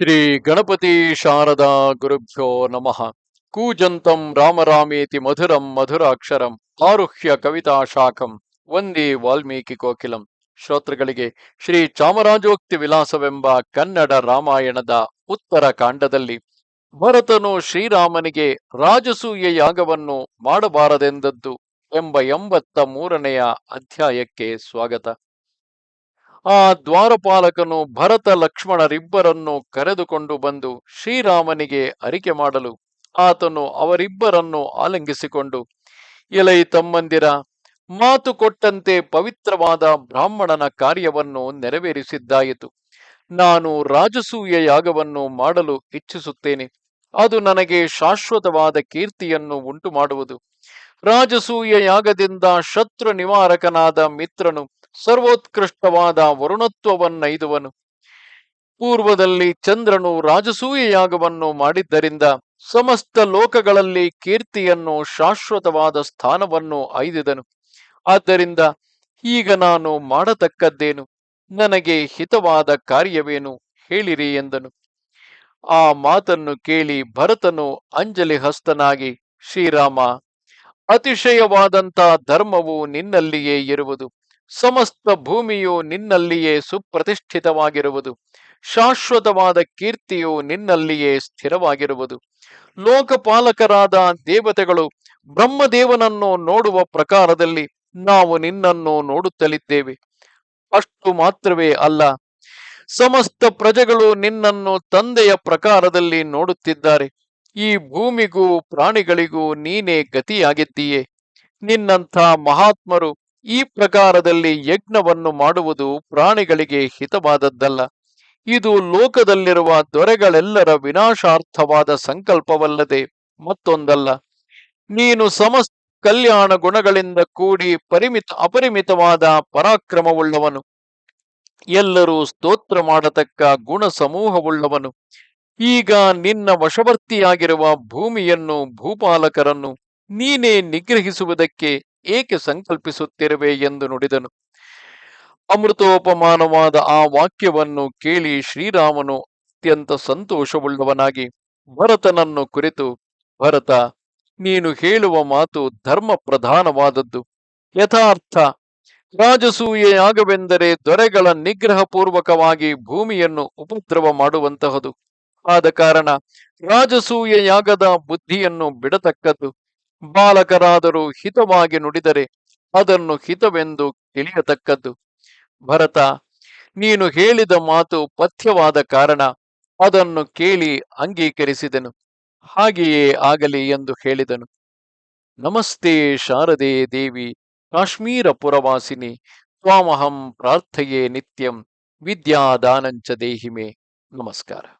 ಶ್ರೀ ಗಣಪತಿ ಶಾರದಾ ಗುರುಭ್ಯೋ ನಮಃ. ಕೂಜಂತಂ ರಾಮರಾಮೇತಿ ಮಧುರಂ ಮಧುರಾಕ್ಷರಂ ಆರುಹ್ಯ ಕವಿತಾ ಶಾಖಂ ವಂದೇ ವಾಲ್ಮೀಕಿ ಕೋಕಿಲಂ. ಶ್ರೋತೃಗಳಿಗೆ ಶ್ರೀ ಚಾಮರಾಜೋಕ್ತಿ ವಿಲಾಸವೆಂಬ ಕನ್ನಡ ರಾಮಾಯಣದ ಉತ್ತರ ಕಾಂಡದಲ್ಲಿ ಭರತನು ಶ್ರೀರಾಮನಿಗೆ ರಾಜಸೂಯ ಯಾಗವನ್ನು ಮಾಡಬಾರದೆಂದದ್ದು ಎಂಬ ಎಂಬತ್ತ ಮೂರನೆಯ ಅಧ್ಯಾಯಕ್ಕೆ ಸ್ವಾಗತ. ಆ ದ್ವಾರಪಾಲಕನು ಭರತ ಲಕ್ಷ್ಮಣರಿಬ್ಬರನ್ನು ಕರೆದುಕೊಂಡು ಬಂದು ಶ್ರೀರಾಮನಿಗೆ ಅರಿಕೆ ಮಾಡಲು. ಆತನು ಅವರಿಬ್ಬರನ್ನು ಆಲಂಗಿಸಿಕೊಂಡು, ಎಲೈ ತಮ್ಮಂದಿರ, ಮಾತು ಕೊಟ್ಟಂತೆ ಪವಿತ್ರವಾದ ಬ್ರಾಹ್ಮಣನ ಕಾರ್ಯವನ್ನು ನೆರವೇರಿಸಿದ್ದಾಯಿತು. ನಾನು ರಾಜಸೂಯ ಯಾಗವನ್ನು ಮಾಡಲು ಇಚ್ಛಿಸುತ್ತೇನೆ. ಅದು ನನಗೆ ಶಾಶ್ವತವಾದ ಕೀರ್ತಿಯನ್ನು ಉಂಟು ಮಾಡುವುದು ರಾಜಸೂಯ ಯಾಗದಿಂದ ಶತ್ರು ನಿವಾರಕನಾದ ಮಿತ್ರನು ಸರ್ವೋತ್ಕೃಷ್ಟವಾದ ವರುಣತ್ವವನ್ನೈದುವನು ಪೂರ್ವದಲ್ಲಿ ಚಂದ್ರನು ರಾಜಸೂಯ ಯಾಗವನ್ನು ಮಾಡಿದ್ದರಿಂದ ಸಮಸ್ತ ಲೋಕಗಳಲ್ಲಿ ಕೀರ್ತಿಯನ್ನು, ಶಾಶ್ವತವಾದ ಸ್ಥಾನವನ್ನು ಐದಿದನು. ಆದ್ದರಿಂದ ಈಗ ನಾನು ಮಾಡತಕ್ಕದ್ದೇನು? ನನಗೆ ಹಿತವಾದ ಕಾರ್ಯವೇನು? ಹೇಳಿರಿ ಎಂದನು. ಆ ಮಾತನ್ನು ಕೇಳಿ ಭರತನು ಅಂಜಲಿ ಹಸ್ತನಾಗಿ ಶ್ರೀರಾಮ, ಅತಿಶಯವಾದಂಥ ಧರ್ಮವು ನಿನ್ನಲ್ಲಿಯೇ ಇರುವುದು. ಸಮಸ್ತ ಭೂಮಿಯು ನಿನ್ನಲ್ಲಿಯೇ ಸುಪ್ರತಿಷ್ಠಿತವಾಗಿರುವುದು. ಶಾಶ್ವತವಾದ ಕೀರ್ತಿಯು ನಿನ್ನಲ್ಲಿಯೇ ಸ್ಥಿರವಾಗಿರುವುದು. ಲೋಕಪಾಲಕರಾದ ದೇವತೆಗಳು ಬ್ರಹ್ಮದೇವನನ್ನು ನೋಡುವ ಪ್ರಕಾರದಲ್ಲಿ ನಾವು ನಿನ್ನನ್ನು ನೋಡುತ್ತಲಿದ್ದೇವೆ. ಅಷ್ಟು ಮಾತ್ರವೇ ಅಲ್ಲ, ಸಮಸ್ತ ಪ್ರಜೆಗಳು ನಿನ್ನನ್ನು ತಂದೆಯ ಪ್ರಕಾರದಲ್ಲಿ ನೋಡುತ್ತಿದ್ದಾರೆ. ಈ ಭೂಮಿಗೂ ಪ್ರಾಣಿಗಳಿಗೂ ನೀನೇ ಗತಿಯಾಗಿದ್ದೀಯೆ. ನಿನ್ನಂಥ ಮಹಾತ್ಮರು ಈ ಪ್ರಕಾರದಲ್ಲಿ ಯಜ್ಞವನ್ನು ಮಾಡುವುದು ಪ್ರಾಣಿಗಳಿಗೆ ಹಿತವಾದದ್ದಲ್ಲ. ಇದು ಲೋಕದಲ್ಲಿರುವ ದೊರೆಗಳೆಲ್ಲರ ವಿನಾಶಾರ್ಥವಾದ ಸಂಕಲ್ಪವಲ್ಲದೆ ಮತ್ತೊಂದಲ್ಲ. ನೀನು ಸಮಸ್ತ ಕಲ್ಯಾಣ ಗುಣಗಳಿಂದ ಕೂಡಿ ಪರಿಮಿತ ಅಪರಿಮಿತವಾದ ಪರಾಕ್ರಮವುಳ್ಳವನು. ಎಲ್ಲರೂ ಸ್ತೋತ್ರ ಮಾಡತಕ್ಕ ಗುಣ ಸಮೂಹವುಳ್ಳವನು ಈಗ ನಿನ್ನ ವಶವರ್ತಿಯಾಗಿರುವ ಭೂಮಿಯನ್ನು ಭೂಪಾಲಕರನ್ನು ನೀನೇ ನಿಗ್ರಹಿಸುವುದಕ್ಕೆ ಏಕೆ ಸಂಕಲ್ಪಿಸುತ್ತಿರುವೆ ಎಂದು ನುಡಿದನು. ಅಮೃತೋಪಮಾನವಾದ ಆ ವಾಕ್ಯವನ್ನು ಕೇಳಿ ಶ್ರೀರಾಮನು ಅತ್ಯಂತ ಸಂತೋಷವುಳ್ಳವನಾಗಿ, ಭರತನನ್ನು ಕುರಿತು, ಭರತ, ನೀನು ಹೇಳುವ ಮಾತು ಧರ್ಮ ಪ್ರಧಾನವಾದದ್ದು ಯಥಾರ್ಥ ರಾಜಸೂಯ ಯಾಗವೆಂದರೆ ದೊರೆಗಳ ನಿಗ್ರಹ ಪೂರ್ವಕವಾಗಿ ಭೂಮಿಯನ್ನು ಉಪದ್ರವ ಮಾಡುವಂತಹದು. ಆದ ಕಾರಣ ರಾಜಸೂಯ ಯಾಗದ ಬುದ್ಧಿಯನ್ನು ಬಿಡತಕ್ಕದ್ದು. ಬಾಲಕರಾದರೂ ಹಿತವಾಗಿ ನುಡಿದರೆ ಅದನ್ನು ಹಿತವೆಂದು ತಿಳಿಯತಕ್ಕದ್ದು. ಭರತ, ನೀನು ಹೇಳಿದ ಮಾತು ಪಥ್ಯವಾದ ಕಾರಣ, ಅದನ್ನು ಕೇಳಿ ಅಂಗೀಕರಿಸಿದನು. ಹಾಗೆಯೇ ಆಗಲಿ ಎಂದು ಹೇಳಿದನು. ನಮಸ್ತೆ ಶಾರದೆ ದೇವಿ ಕಾಶ್ಮೀರ ಪುರವಾಸಿನಿ ತ್ವಾಮಹಂ ಪ್ರಾರ್ಥೆಯೇ ನಿತ್ಯಂ, ವಿದ್ಯಾದಾನಂಚ ದೇಹಿಮೆ. ನಮಸ್ಕಾರ.